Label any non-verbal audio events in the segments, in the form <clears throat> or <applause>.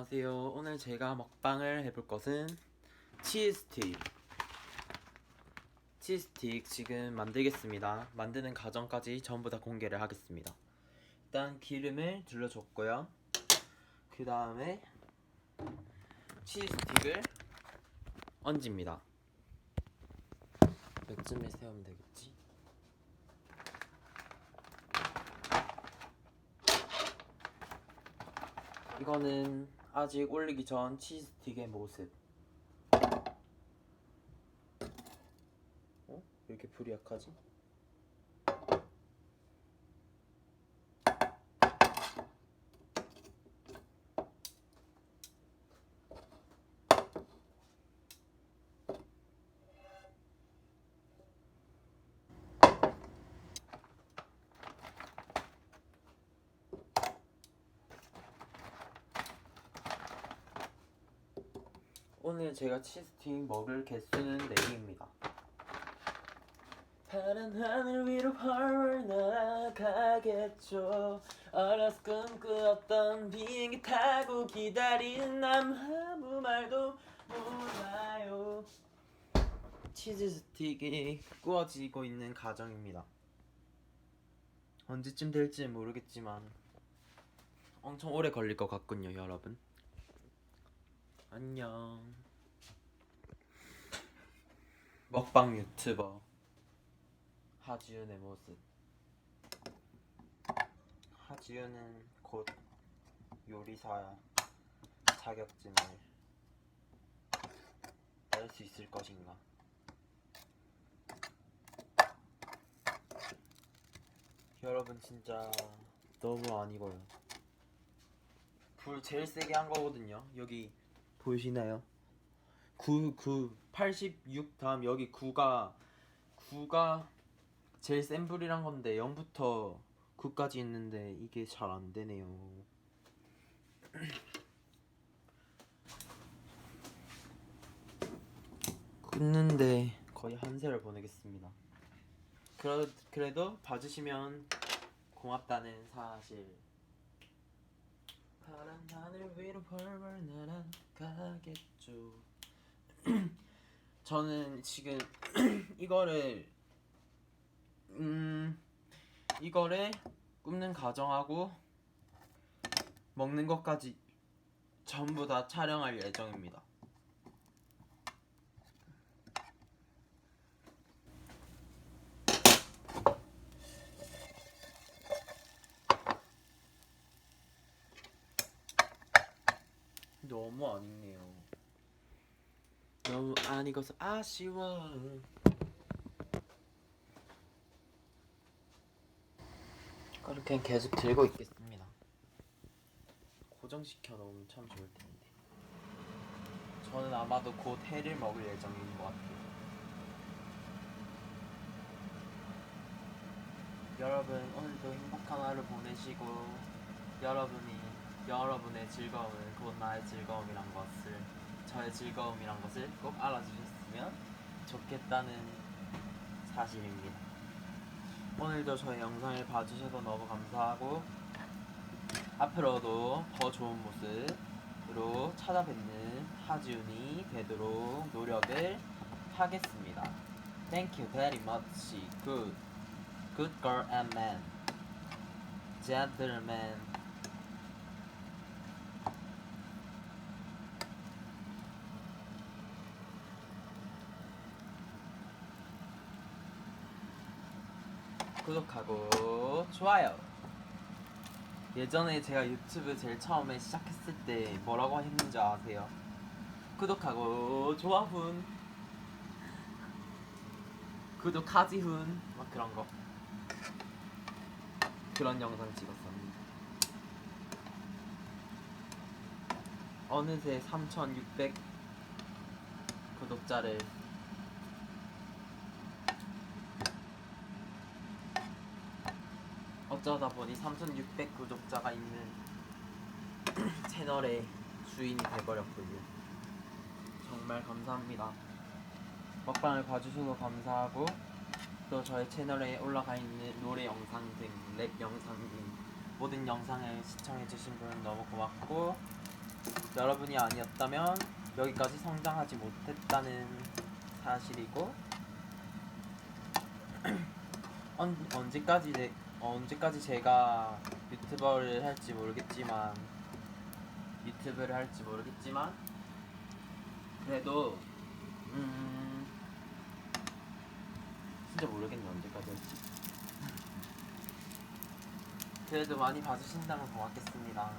안녕하세요. 오늘 제가 먹방을 해볼 것은 치즈스틱. 치즈스틱 지금 만들겠습니다. 만드는 과정까지 전부 다 공개를 하겠습니다. 일단 기름을 둘러줬고요. 그 다음에 치즈스틱을 얹습니다. 몇 쯤에 세우면 되겠지? 이거는 아직 올리기 전 치즈스틱의 모습. 어? 왜 이렇게 불이 약하지? 오늘 제가 치즈스틱 먹을 개수는 4개입니다. 파란 하늘 위로 훨훨 날아가겠죠. 어려서 꿈꾸었던 비행기 타고 기다리는 남 아무 말도 몰라요. 치즈 스틱이 구워지고 있는 과정입니다. 언제쯤 될지 모르겠지만 엄청 오래 걸릴 것 같군요 여러분. 안녕 먹방 유튜버 하지윤의 모습. 하지윤은 곧 요리사 자격증을 딸 수 있을 것인가? 여러분 진짜 너무 아니고요. 불 제일 세게 한 거거든요. 여기 보이시나요? 9, 9, 86 다음 여기 9가 9가 제일 센 불이란 건데 0부터 9까지 있는데 이게 잘 안 되네요. 굽는데 거의 한 세를 보내겠습니다. 그러, 그래도 봐주시면 고맙다는 사실. 파란 하늘 위로 벌벌 날아가겠죠. <clears throat> 저는 지금 <clears throat> 이거를 음 이거를 굽는 과정하고 먹는 것까지 전부 다 촬영할 예정입니다. 너무. 너무 안 익어서 아쉬워. 그렇게 계속 들고 있겠습니다. 고정시켜 놓으면 참 좋을 텐데. 저는 아마도 곧 해를 먹을 예정인 것 같아요. 여러분 오늘도 행복한 하루 보내시고 여러분이 여러분의 즐거움은 곧 나의 즐거움이란 것을 저의 즐거움이란 것을 꼭 알아주셨으면 좋겠다는 사실입니다. 오늘도 저희 영상을 봐주셔서 너무 감사하고 앞으로도 더 좋은 모습으로 찾아뵙는 하지훈이 되도록 노력을 하겠습니다. Thank you very much. Good, good girl and man, gentleman. 구독하고 좋아요. 예전에 제가 유튜브 제일 처음에 시작했을 때 뭐라고 했는지 아세요? 구독하고 좋아훈 구독하지훈 막 그런 거 그런 영상 찍었었는데 어느새 3600 구독자를 어쩌다 보니 3600 구독자가 있는 <clears throat> 채널의 주인이 돼버렸군요. 정말 감사합니다. 먹방을 봐주셔서 감사하고 또 저희 채널에 올라가 있는 노래 영상 등, 랩 영상 등 모든 영상을 시청해주신 분 너무 고맙고 여러분이 아니었다면 여기까지 성장하지 못했다는 사실이고 <clears throat> 언, 언제까지 내, 언제까지 제가 유튜버를 할지 모르겠지만 유튜브를 할지 모르겠지만 그래도 음 진짜 모르겠네 언제까지 할지 그래도 많이 봐주신다면 고맙겠습니다.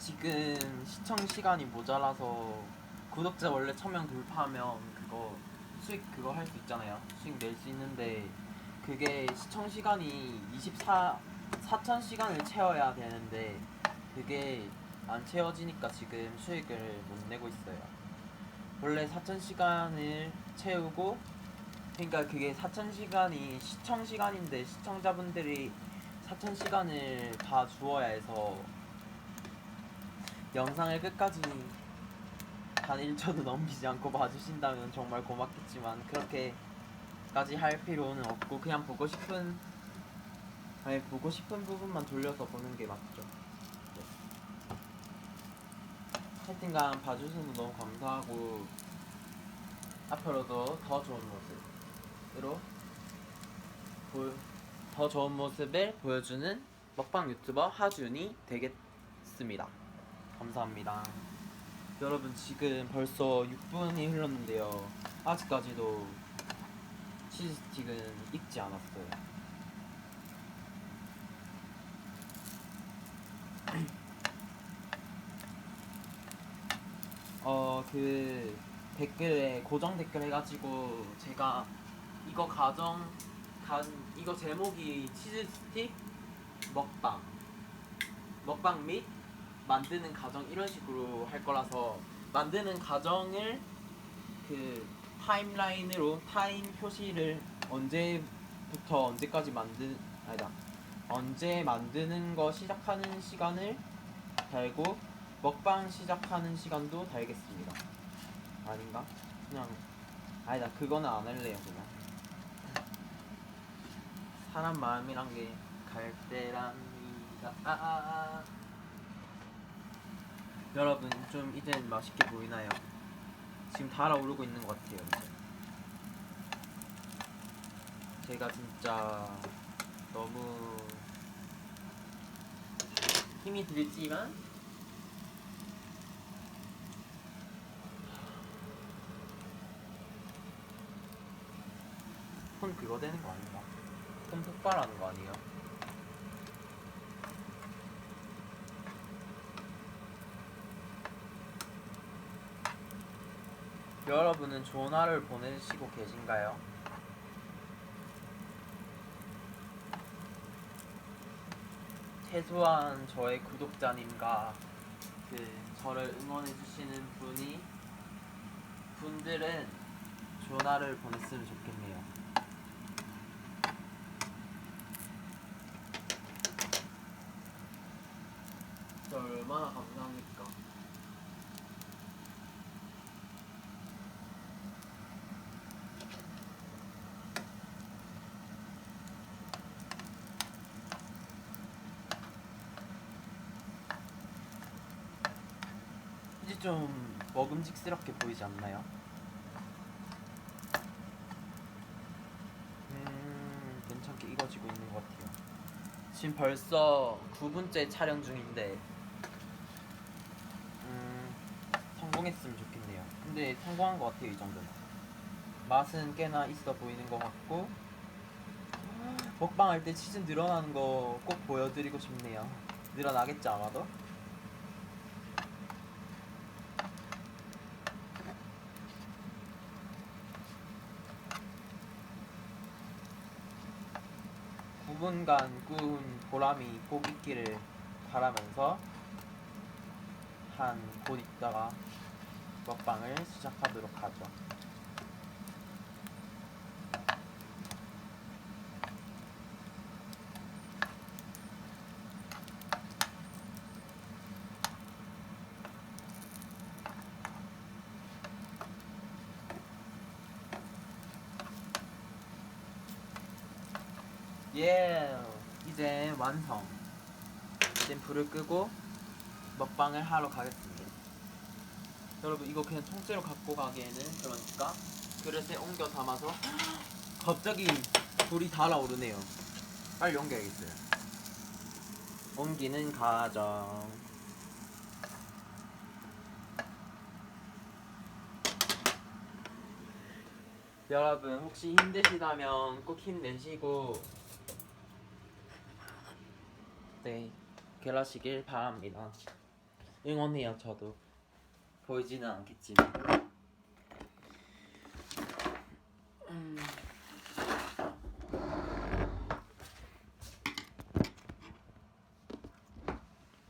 지금 시청 시간이 모자라서 구독자 원래 1000명 돌파하면 그거 수익 그거 할 수 있잖아요. 수익 낼 수 있는데 그게 시청 시간이 24 4000 시간을 채워야 되는데 그게 안 채워지니까 지금 수익을 못 내고 있어요. 원래 4000 시간을 채우고 그러니까 그게 4천 시간이 시청 시간인데 시청자분들이 4천 시간을 다 주어야 해서 영상을 끝까지 단 1초도 넘기지 않고 봐주신다면 정말 고맙겠지만 그렇게까지 할 필요는 없고 그냥 보고 싶은 아니 보고 싶은 부분만 돌려서 보는 게 맞죠. 네. 하여튼간 봐주셔서 너무 감사하고 앞으로도 더 좋은 모습으로 보, 더 좋은 모습을 보여주는 먹방 유튜버 하준이 되겠습니다. 감사합니다. 여러분 지금 벌써 6분이 흘렀는데요. 아직까지도 치즈 스틱은 익지 않았어요. <clears throat> 어 그 댓글에 고정 댓글 해가지고 제가 이거 가정 가 이거 제목이 치즈 스틱 먹방 먹방 및 만드는 과정 이런 식으로 할 거라서 만드는 과정을 그 타임라인으로 타임 표시를 언제부터 언제까지 만드 아니다 언제 만드는 거 시작하는 시간을 달고 먹방 시작하는 시간도 달겠습니다. 아닌가? 그냥 아니다 그거는 안 할래요 그냥 사람 마음이란 게 갈대랍니다 아 아아 아, 아. 여러분 좀 이제 맛있게 보이나요? 지금 달아오르고 있는 것 같아요 이제 제가 진짜 너무 힘이 들지만 폰 그거 되는 거 아닌가? 폰 폭발하는 거 아니에요? 여러분은 좋은 하루를 보내시고 계신가요? 최소한 저의 구독자님과 그 저를 응원해 주시는 분이 분들은 좋은 하루를 보냈으면 좋겠네요. 진짜 얼마나 감사합니까? 이제 좀 먹음직스럽게 보이지 않나요? 음, 괜찮게 익어지고 있는 것 같아요. 지금 벌써 9분째 촬영 중인데, 음, 성공했으면 좋겠네요. 근데 성공한 것 같아요, 이 정도면. 맛은 꽤나 있어 보이는 것 같고, 먹방할 때 치즈 늘어나는 거 꼭 보여드리고 싶네요. 늘어나겠지, 아마도? 구분간 꾸은 보람이 꼭 있기를 바라면서 한곧 있다가 먹방을 시작하도록 하죠. 예, 이제 완성. 이제 불을 끄고 먹방을 하러 가겠습니다. 여러분 이거 그냥 통째로 갖고 가기에는 그러니까 그릇에 옮겨 담아서 <gasps> 갑자기 불이 달아오르네요. 빨리 옮겨야겠어요. 옮기는 과정. 여러분 혹시 힘드시다면 꼭 힘내시고 네 결하시길 바랍니다. 응원해요 저도 보이지는 않겠지만. 음.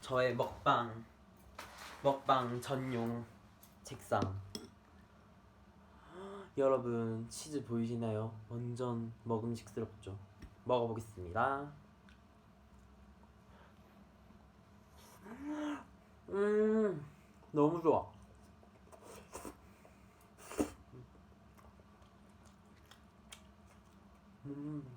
저의 먹방 먹방 전용 책상 여러분 치즈 보이시나요? 완전 먹음직스럽죠 먹어보겠습니다 음 너무 좋아 음.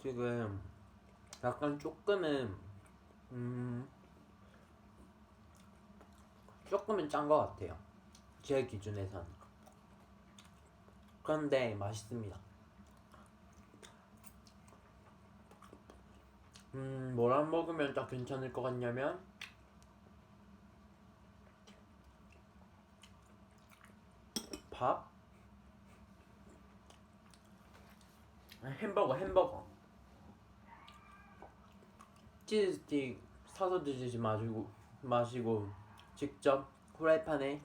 지금 약간 조금은 음 조금은 짠 것 같아요. 제 기준에선. 그런데 맛있습니다. 음 뭐랑 먹으면 딱 괜찮을 것 같냐면 밥 햄버거 햄버거. 치즈스틱 사서 드시지 마시고 마시고 직접 후라이팬에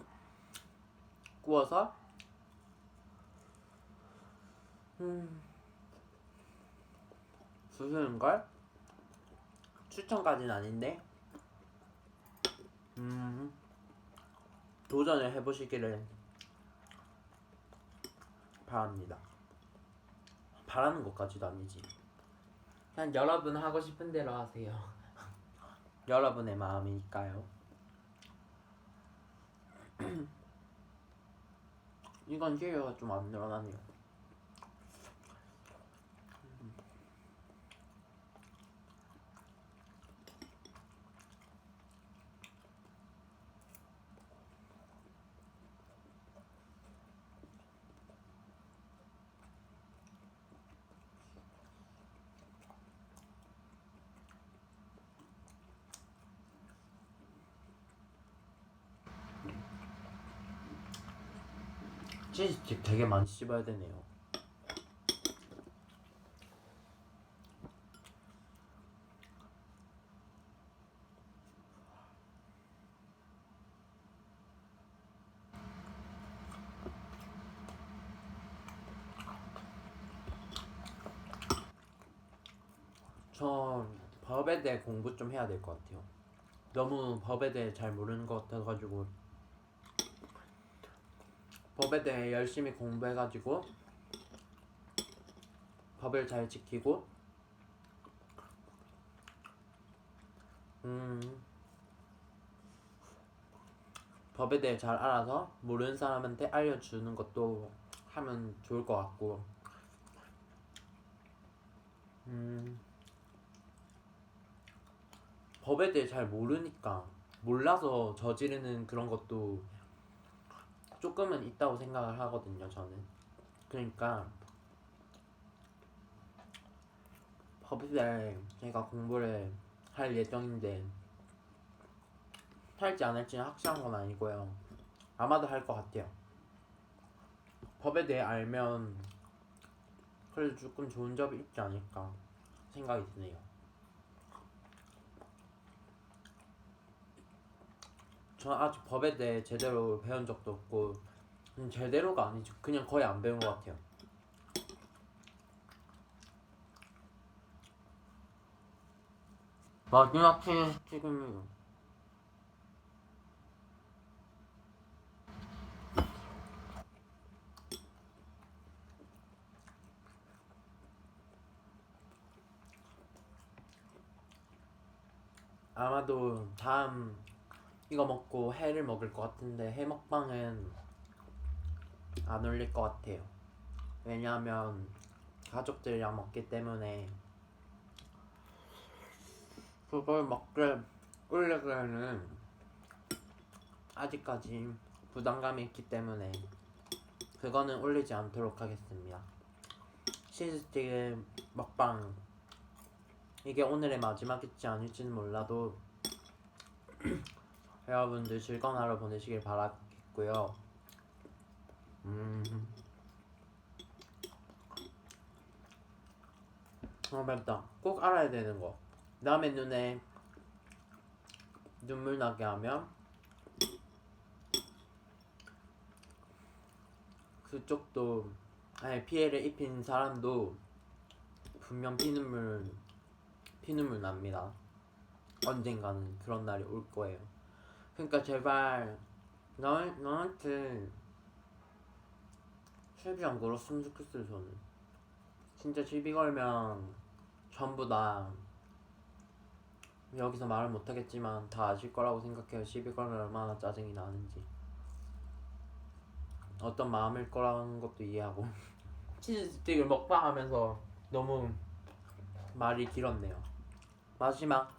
구워서. 음. 부수는 걸? 추천까지는 아닌데. 음. 도전을 해보시기를 바랍니다. 바라는 것까지도 아니지. 그냥 여러분 하고 싶은 대로 하세요. <laughs> 여러분의 마음이니까요. <clears throat> 이건 시계가 좀 안 늘어나네요. 치즈칩 되게 많이 씹어야 되네요. 저 법에 대해 공부 좀 해야 될 것 같아요. 너무 법에 대해 잘 모르는 것 같아가지고 법에 대해 열심히 공부해가지고 법을 잘 지키고 음 법에 대해 잘 알아서 모르는 사람한테 알려주는 것도 하면 좋을 것 같고 음 법에 대해 잘 모르니까 몰라서 저지르는 그런 것도 조금은 있다고 생각을 하거든요 저는. 그러니까 법에 제가 공부를 할 예정인데 할지 안 할지는 확실한 건 아니고요. 아마도 할 것 같아요. 법에 대해 알면 그래도 조금 좋은 점이 있지 않을까 생각이 드네요 저는 아직 법에 대해 제대로 배운 적도 없고 음, 제대로가 아니죠. 그냥 거의 안 배운 것 같아요. 마지막 편 지금 아마도 다음 이거 먹고 회를 먹을 것 같은데 회 먹방은 안 올릴 것 같아요. 왜냐하면 가족들이랑 먹기 때문에 그걸 먹게 올리기에는 아직까지 부담감이 있기 때문에 그거는 올리지 않도록 하겠습니다. 치즈스틱 먹방 이게 오늘의 마지막일지 아닐지는 몰라도 여러분들 즐거운 하루 보내시길 바라겠고요. 음. 어 맵다. 꼭 알아야 되는 거. 남의 눈에 눈물 나게 하면 그쪽도 아니 피해를 입힌 사람도 분명 피눈물 피눈물 납니다. 언젠가는 그런 날이 올 거예요. 그러니까 제발 너 너한테 시비 안 걸었으면 좋겠어요 저는. 진짜 시비 걸면 전부 다 여기서 말을 못하겠지만 다 아실 거라고 생각해요. 시비 걸면 얼마나 짜증이 나는지. 어떤 마음일 거라는 것도 이해하고 <laughs> 치즈 스틱을 먹방 하면서 너무 말이 길었네요. 마지막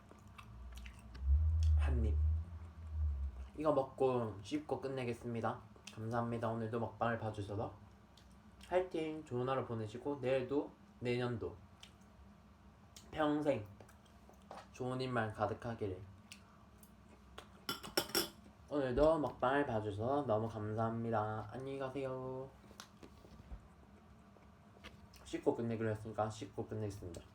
한 입. 이거 먹고 씹고 끝내겠습니다. 감사합니다. 오늘도 먹방을 봐주셔서 화이팅! 좋은 하루 보내시고 내일도 내년도 평생 좋은 일만 가득하기를 오늘도 먹방을 봐주셔서 너무 감사합니다. 안녕히 가세요. 씻고 끝내기로 했으니까 씻고 끝내겠습니다.